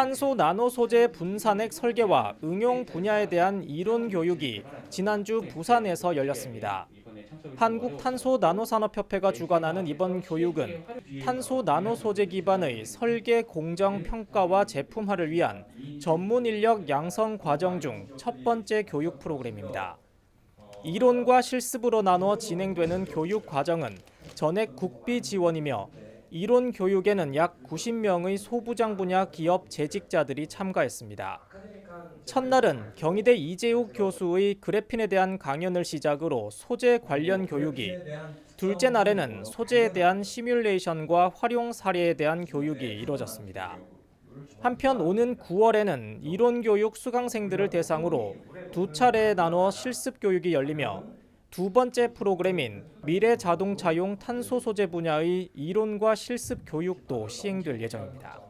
탄소 나노 소재 분산액 설계와 응용 분야에 대한 이론 교육이 지난주 부산에서 열렸습니다. 한국 탄소 나노 산업협회가 주관하는 이번 교육은 탄소 나노 소재 기반의 설계 공정 평가와 제품화를 위한 전문 인력 양성 과정 중 첫 번째 교육 프로그램입니다. 이론과 실습으로 나눠 진행되는 교육 과정은 전액 국비 지원이며 이론 교육에는 약 90명의 소부장 분야 기업 재직자들이 참가했습니다. 첫날은 경희대 이재욱 교수의 그래핀에 대한 강연을 시작으로 소재 관련 교육이, 둘째 날에는 소재에 대한 시뮬레이션과 활용 사례에 대한 교육이 이뤄졌습니다. 한편 오는 9월에는 이론 교육 수강생들을 대상으로 두 차례에 나눠 실습 교육이 열리며 두 번째 프로그램인 미래 자동차용 탄소 소재 분야의 이론과 실습 교육도 시행될 예정입니다.